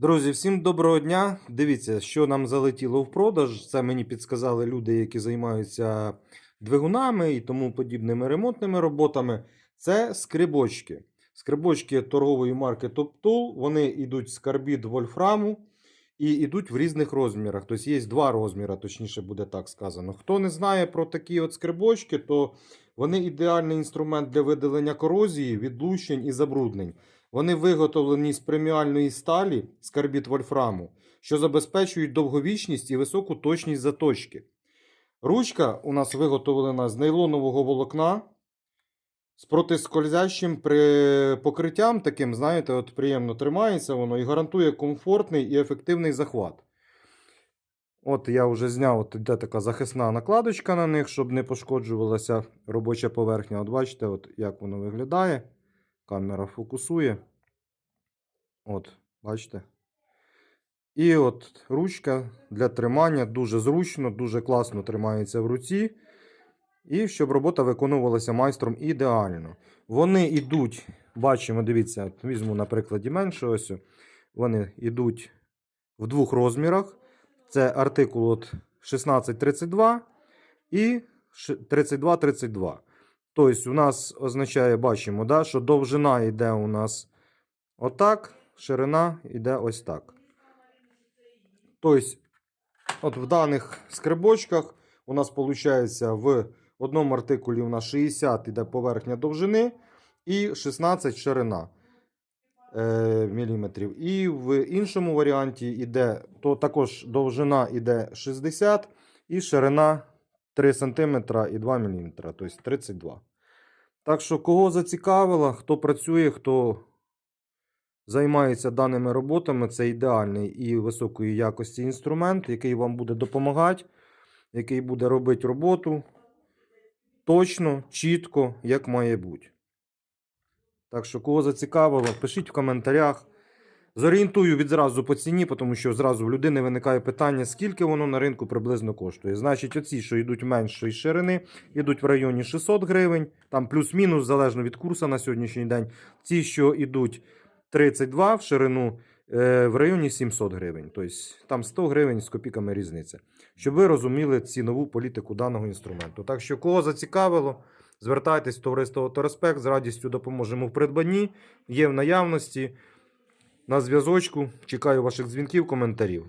Друзі, всім доброго дня. Дивіться, що нам залетіло в продаж. Це мені підсказали люди, які займаються двигунами і тому подібними ремонтними роботами. Це скрибочки. Скрибочки торгової марки Top Tool. Вони йдуть з карбід вольфраму і йдуть в різних розмірах. Тобто є два розміри, точніше буде так сказано. Хто не знає про такі от скрибочки, то вони ідеальний інструмент для видалення корозії, відлущень і забруднень. Вони виготовлені з преміальної сталі з карбід вольфраму, що забезпечують довговічність і високу точність заточки. Ручка у нас виготовлена з нейлонового волокна з протискользящим покриттям, таким, знаєте, от приємно тримається воно і гарантує комфортний і ефективний захват. От я вже зняв, от іде така захисна накладочка на них, щоб не пошкоджувалася робоча поверхня. От бачите, от як воно виглядає. Камера фокусує. От, бачите. І от ручка для тримання дуже зручно, дуже класно тримається в руці. І щоб робота виконувалася майстром ідеально. Вони йдуть, бачимо, дивіться, візьму на прикладі менше ось. Вони йдуть в двох розмірах. Це артикул от 1632 і 3232. Тобто, у нас означає, бачимо, да, що довжина йде у нас отак, ширина йде ось так. Тобто, от в даних скрибочках у нас виходить в одному артикулі у нас 60 йде поверхня довжини і 16 ширина е, міліметрів. І в іншому варіанті йде, то також довжина йде 60 і ширина 3 см і 2 мм, тобто 32 Так що, кого зацікавило, хто працює, хто займається даними роботами, це ідеальний і високої якості інструмент, який вам буде допомагати, який буде робити роботу точно, чітко, як має бути. Так що, кого зацікавило, пишіть в коментарях. Зорієнтую відразу по ціні, тому що зразу в людини виникає питання, скільки воно на ринку приблизно коштує. Значить, оці, що йдуть меншої ширини, йдуть в районі 600 гривень, там плюс-мінус, залежно від курсу на сьогоднішній день. Ті, що йдуть 32 в ширину, в районі 700 гривень. Тобто там 100 гривень з копійками різниця. Щоб ви розуміли цінову політику даного інструменту. Так що, кого зацікавило, звертайтесь в товариство Автореспект, з радістю допоможемо в придбанні. Є в наявності. На зв'язочку. Чекаю ваших дзвінків, коментарів.